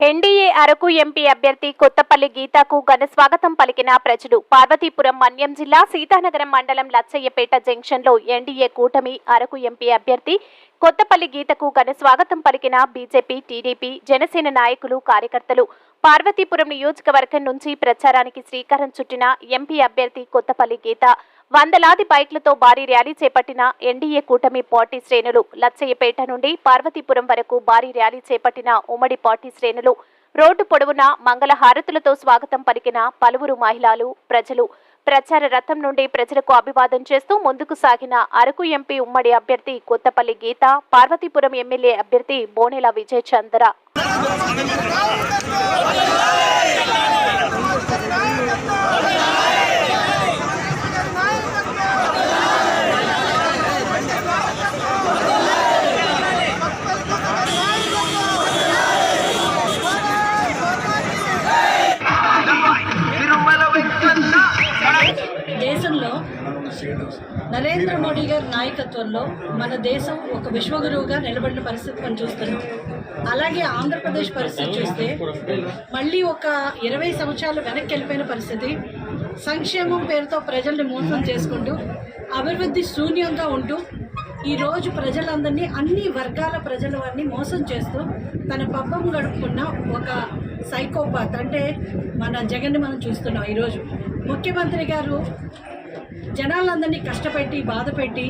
NDA Araku MP అభ్యర్థి కొత్తపల్లి గీతాకు ఘన స్వాగతం పలికిన ప్రజలు. పార్వతీపురం మన్యం జిల్లా సీతానగరం మండలం లచ్చయ్యపేట జంక్షన్లో ఎన్డీఏ కూటమి అరకు ఎంపీ అభ్యర్థి కొత్తపల్లి గీతకు ఘన స్వాగతం పలికిన బీజేపీ టీడీపీ జనసేన నాయకులు కార్యకర్తలు. పార్వతీపురం నియోజకవర్గం నుంచి ప్రచారానికి శ్రీకారం చుట్టిన ఎంపీ అభ్యర్థి కొత్తపల్లి గీత. వందలాది బైక్లతో భారీ ర్యాలీ చేపట్టిన ఎన్డీఏ కూటమి పార్టీ శ్రేణులు లచ్చయ్యపేట నుండి పార్వతీపురం వరకు భారీ ర్యాలీ చేపట్టిన ఉమ్మడి పార్టీ శ్రేణులు. రోడ్డు పొడవునా మంగళ హారతులతో స్వాగతం పలికిన పలువురు మహిళలు ప్రజలు. ప్రచార రథం నుండి ప్రజలకు అభివాదం చేస్తూ ముందుకు సాగిన అరకు ఎంపీ ఉమ్మడి అభ్యర్థి కొత్తపల్లి గీత పార్వతీపురం ఎమ్మెల్యే అభ్యర్థి బోనెల విజయ్ చంద్ర నరేంద్ర మోడీ గారి నాయకత్వంలో మన దేశం ఒక విశ్వగురువుగా నిలబడిన పరిస్థితి మనం చూస్తున్నాం. అలాగే ఆంధ్రప్రదేశ్ పరిస్థితి చూస్తే మళ్ళీ ఒక ఇరవై సంవత్సరాలు వెనక్కి వెళ్ళిపోయిన పరిస్థితి. సంక్షేమం పేరుతో ప్రజల్ని మోసం చేసుకుంటూ అభివృద్ధి శూన్యంగా ఉంటూ ఈరోజు ప్రజలందరినీ అన్ని వర్గాల ప్రజల వారిని మోసం చేస్తూ తన పబ్బం గడుపుకున్న ఒక సైకోపాత్. అంటే మన జగన్ని మనం చూస్తున్నాం ఈరోజు. ముఖ్యమంత్రి గారు జనాలందరినీ కష్టపెట్టి బాధ పెట్టి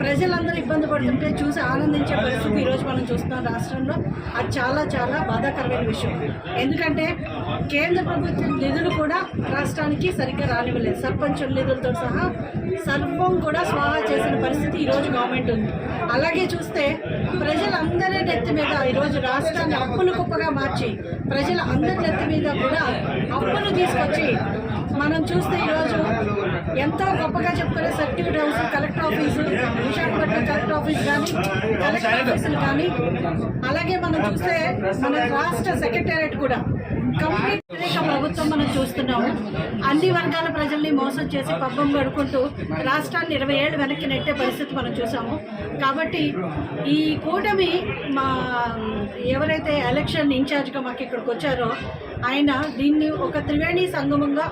ప్రజలందరూ ఇబ్బంది పడుతుంటే చూసి ఆనందించే పరిస్థితి ఈరోజు మనం చూస్తున్నాం రాష్ట్రంలో. అది చాలా చాలా బాధాకరమైన విషయం. ఎందుకంటే కేంద్ర ప్రభుత్వం నిధులు కూడా రాష్ట్రానికి సరిగ్గా రానివ్వలేదు. సర్పంచుల నిధులతో సహా సర్వం కూడా స్వాహా చేసిన పరిస్థితి ఈరోజు గవర్నమెంట్ ఉంది. అలాగే చూస్తే ప్రజలందరి నెత్తి మీద ఈరోజు రాష్ట్రాన్ని అప్పుల కుప్పగా మార్చి ప్రజల అందరి నెత్తి మీద కూడా అప్పులు తీసుకొచ్చి మనం చూస్తే ఈరోజు ఎంతో గొప్పగా చెప్పుకునే certificate house collector office Visakhapatnam collector office కానీ కలెక్టర్ ఆఫీసులు కానీ. అలాగే మనం చూస్తే మన రాష్ట్ర సెక్రటేరియట్ కూడా కంప్లీట్ ప్రభుత్వం మనం చూస్తున్నాము. అన్ని వర్గాల ప్రజల్ని మోసం చేసి పబ్బం గడుకుంటూ రాష్ట్రాన్ని ఇరవై ఏళ్ళు వెనక్కి నెట్టే పరిస్థితి మనం చూసాము. కాబట్టి ఈ కూటమి మా ఎవరైతే ఎలక్షన్ ఇన్ఛార్జ్గా మాకు ఇక్కడికి వచ్చారో ఆయన దీన్ని ఒక త్రివేణి సంగమంగా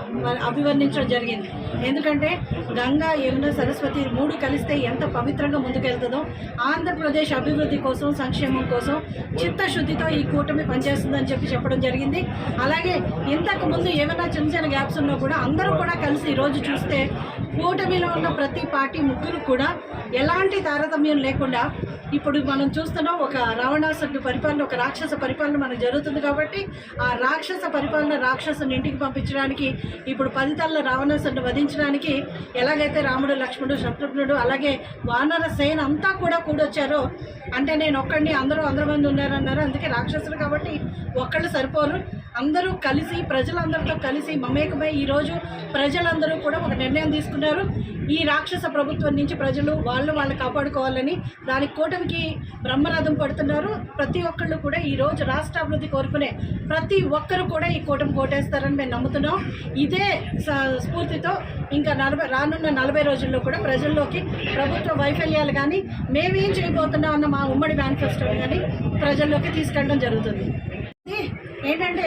అభివర్ణించడం జరిగింది. ఎందుకంటే గంగా యమున సరస్వతి మూడు కలిస్తే ఎంత పవిత్రంగా ముందుకెళ్తుందో ఆంధ్రప్రదేశ్ అభివృద్ధి కోసం సంక్షేమం కోసం చిత్తశుద్ధితో ఈ కూటమి పనిచేస్తుందని చెప్పి చెప్పడం జరిగింది. అలాగే ఇంతకు ముందు ఏమైనా చిన్న చిన్న గ్యాప్స్ ఉన్నా కూడా అందరూ కూడా కలిసి ఈరోజు చూస్తే కూటమిలో ఉన్న ప్రతి పార్టీ ముగ్గురు కూడా ఎలాంటి తారతమ్యం లేకుండా ఇప్పుడు మనం చూస్తున్నాం ఒక రావణాసుడి పరిపాలన ఒక రాక్షస పరిపాలన మనకు జరుగుతుంది కాబట్టి ఆ రాక్షస పరిపాలన రాక్షసుని ఇంటికి పంపించడానికి ఇప్పుడు పది తల్ల వధించడానికి ఎలాగైతే రాముడు లక్ష్మణుడు శత్రుఘ్నుడు అలాగే వానర సేన అంతా కూడా కూడొచ్చారో అంటే నేను ఒక్కడిని అందరూ అందరి మంది ఉన్నారన్నారు. అందుకే రాక్షసులు కాబట్టి ఒక్కళ్ళు సరిపోరు. అందరూ కలిసి ప్రజలందరితో కలిసి మమేకమై ఈరోజు ప్రజలందరూ కూడా ఒక నిర్ణయం తీసుకున్నారు. ఈ రాక్షస ప్రభుత్వం నుంచి ప్రజలు వాళ్ళు వాళ్ళు కాపాడుకోవాలని దానికి కూటమికి బ్రహ్మరథం పడుతున్నారు. ప్రతి ఒక్కళ్ళు కూడా ఈరోజు రాష్ట్ర అభివృద్ధి కోరుకునే ప్రతి ఒక్కరు కూడా ఈ కూటమి కోటేస్తారని మేము నమ్ముతున్నాం. ఇదే స్ఫూర్తితో ఇంకా నలభై రానున్న నలభై రోజుల్లో కూడా ప్రజల్లోకి ప్రభుత్వ వైఫల్యాలు కానీ మేమేం చేయబోతున్నాం అన్న మా ఉమ్మడి మేనిఫెస్టోని కానీ ప్రజల్లోకి తీసుకెళ్ళడం జరుగుతుంది. ఏంటంటే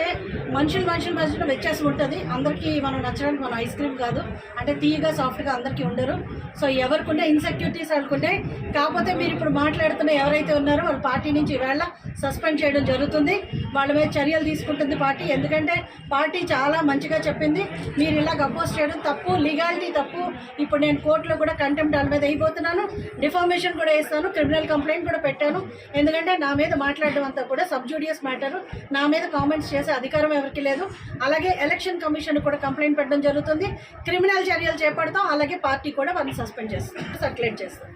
మనుషులు మనుషులు మధ్యలో వ్యత్యాసం ఉంటుంది. అందరికీ మనం నచ్చడానికి మనం ఐస్ క్రీమ్ కాదు. అంటే తీయగా సాఫ్ట్గా అందరికీ ఉండరు. సో ఎవరికున్న ఇన్సెక్యూరిటీస్ అనుకుంటే కాకపోతే మీరు ఇప్పుడు మాట్లాడుతున్న ఎవరైతే ఉన్నారో వాళ్ళ పార్టీ నుంచి ఈవేళ సస్పెండ్ చేయడం జరుగుతుంది. వాళ్ళ మీద చర్యలు తీసుకుంటుంది పార్టీ. ఎందుకంటే పార్టీ చాలా మంచిగా చెప్పింది. మీరు ఇలా అపోజ్ చేయడం తప్పు లీగాలిటీ తప్పు. ఇప్పుడు నేను కోర్టులో కూడా కంటెంప్ట్ వాళ్ళ మీద అయిపోతున్నాను. డిఫార్మేషన్ కూడా వేస్తాను. క్రిమినల్ కంప్లైంట్ కూడా పెట్టాను. ఎందుకంటే నా మీద మాట్లాడడం అంతా కూడా సబ్జూడియస్ మ్యాటర్ నా మీద కామెంట్స్ చేసే అధికారం ఎవరికి లేదు. అలాగే ఎలక్షన్ కమిషన్ కూడా కంప్లైంట్ పెట్టడం జరుగుతుంది. క్రిమినల్ చర్యలు చేపడతాం. అలాగే పార్టీ కూడా వాళ్ళని సస్పెండ్ చేస్తాం. సర్క్యులేట్ చేస్తాం.